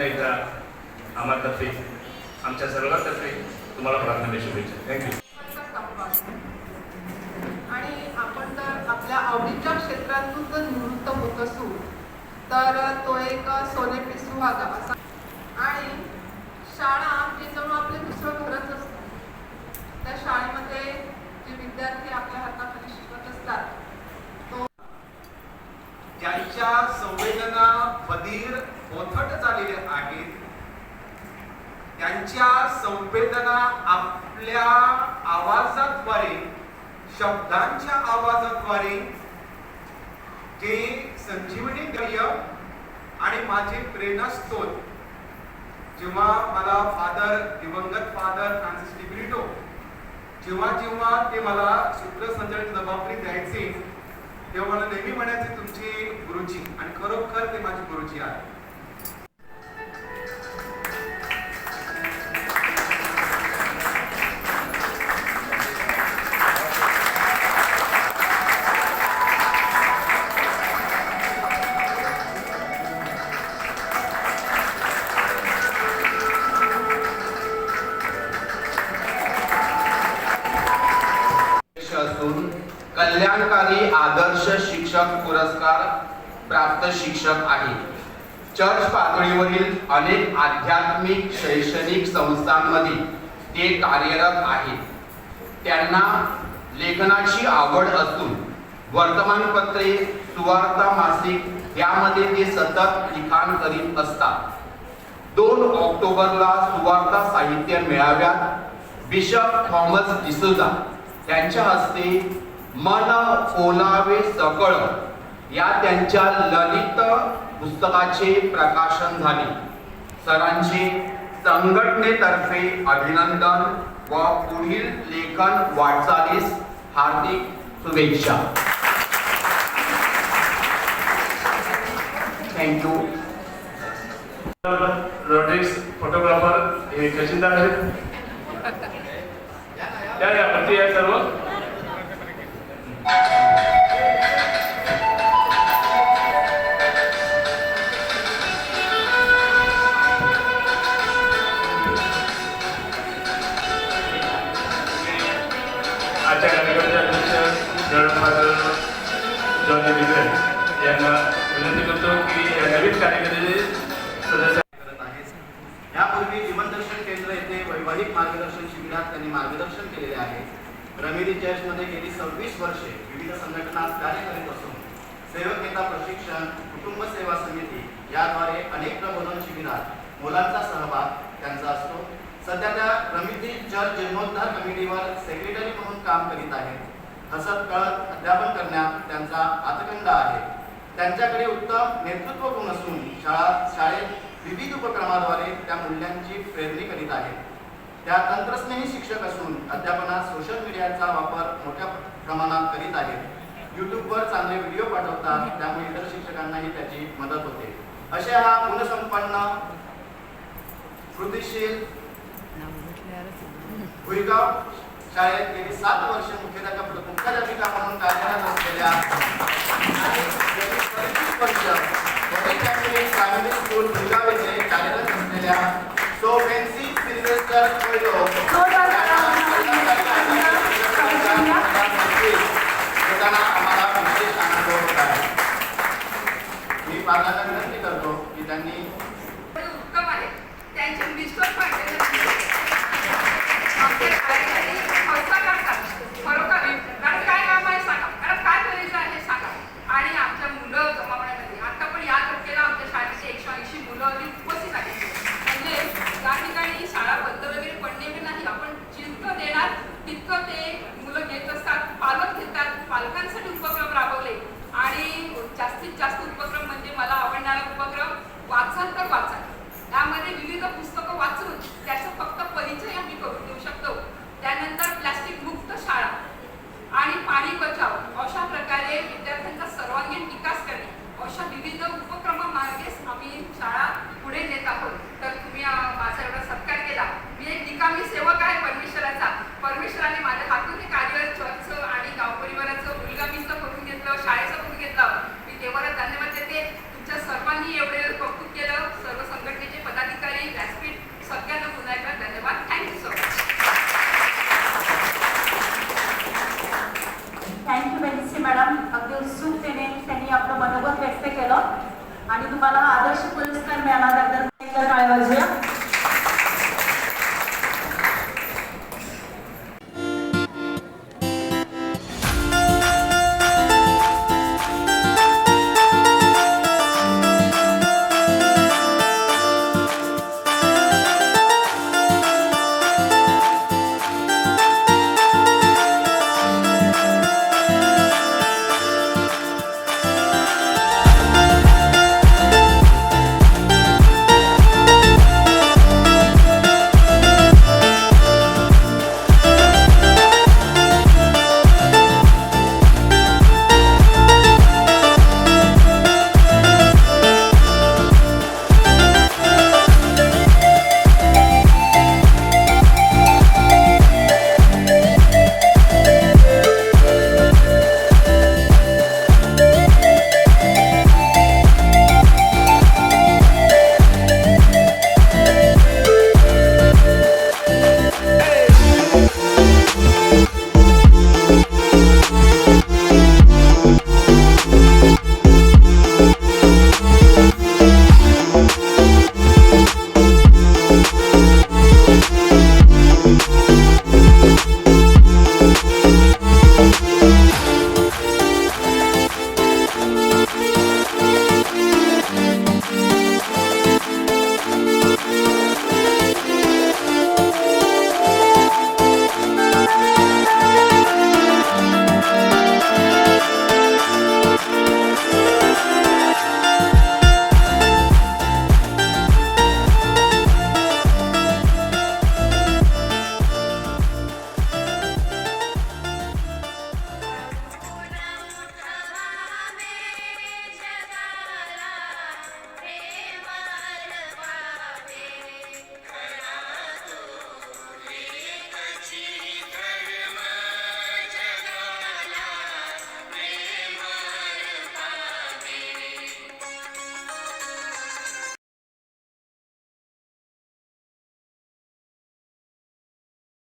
पुन्हा एकदा आम्हातर्फे आमच्या सर्वांतर्फे तुम्हाला प्रार्थना शुभेच्छा. थँक्यू आणि आपण जर आपल्या आवडीच्या क्षेत्रातून जर निवृत्त होत असू तर तो एक सोने सुहागा असा. आणि शाळा हे जणू आपले दुसरं घरच असतं. त्या शाळेमध्ये जे विद्यार्थी आपल्या हाताखाली शिकत असतात तो त्यांच्या संवेदना बधीर ओथट झालेले आहेत. त्यांच्या संवेदना आपल्या आवाजाद्वारे शब्दांच्या आवाजाद्वारे जे संजीवनी कार्य आणि माझे प्रेरणास्त्रोत जेव्हा मला फादर दिवंगत फादर फ्रान्सिस डिब्रिटो जेव्हा जेव्हा ते मला सूत्रसंचालित जबाबदारी द्यायचे तेव्हा मला नेहमी म्हणायचे तुमचे गुरुजी आणि खरोखर ते माझे गुरुजी आहे कल्याणकारी आदर्श शिक्षक पुरस्कार प्राप्त शिक्षक आहे. चर्च पातळीवरील अनेक आध्यात्मिक शैक्षणिक संस्थांमध्ये ते कार्यरत आहेत. त्यांना लेखनाची आवड असून वर्तमानपत्रे सुवार्ता मासिक यामध्ये ते सतत लिखाण करीत असतात. दोन ऑक्टोबरला सुवार्ता साहित्य मेळाव्यात बिशप थॉमस डिसोजा त्यांच्या हस्ते मन ओलावे सकळ. या त्यांच्या ललित पुस्तकाचे प्रकाशन झाले. सरांचे संघटनेतर्फे अभिनंदन व पुढील लेखन वाटचालीस हार्दिक शुभेच्छा. थँक्यू रोड्रिक्स फोटोग्राफर हे खजिनदार आहेत. या या सर्व. यांना विनंती करतो की या नवीन कार्यक्रमाचे सदस्य करत आहेत. यापूर्वी जीवनदर्शन केंद्र येथे वैवाहिक मार्गदर्शन शिबिरात त्यांनी मार्गदर्शन केलेले आहे रमिरी चर्चमध्ये गेली सव्वीस वर्षे विविध संघटनात कार्य करीत असून सेवक नेता प्रशिक्षण कुटुंब सेवा समिती याद्वारे अनेक प्रबोधन शिबिरात मुलांचा सहभाग त्यांचा असतो. सध्या त्या रमिती चर्च जीर्णोद्धार कमिटीवर सेक्रेटरी म्हणून काम करीत आहेत हसत कळत अध्यापन करण्यात त्यांचा आतखंड आहे. त्यांच्याकडे उत्तम नेतृत्व गुण असून शाळा शाळेत विविध उपक्रमाद्वारे त्या मूल्यांची प्रेरणी करीत आहेत. त्या तंत्रस्नेही शिक्षक असून अध्यापनात सोशल मीडियाचा वापर मोठ्या प्रमाणात करीत आहेत. यूट्यूबवर चांगले व्हिडिओ पाठवतात त्यामुळे इतर शिक्षकांनाही त्याची मदत होते. असे हा गुणसंपन्न कृतीशील भुईगाव शाळेत गेली सात वर्ष मुख्याध्यापक मुख्याध्यापिका म्हणून कार्यरत असलेल्या आणि गेली फॅमिली स्कूल भुईगाव येथे आम्हाला विशेष आनंद होत आहे मी पालकांना विनंती करतो की त्यांनी उत्तम आहे. त्यांचे मिस्टर पण यामध्ये विविध पुस्तकं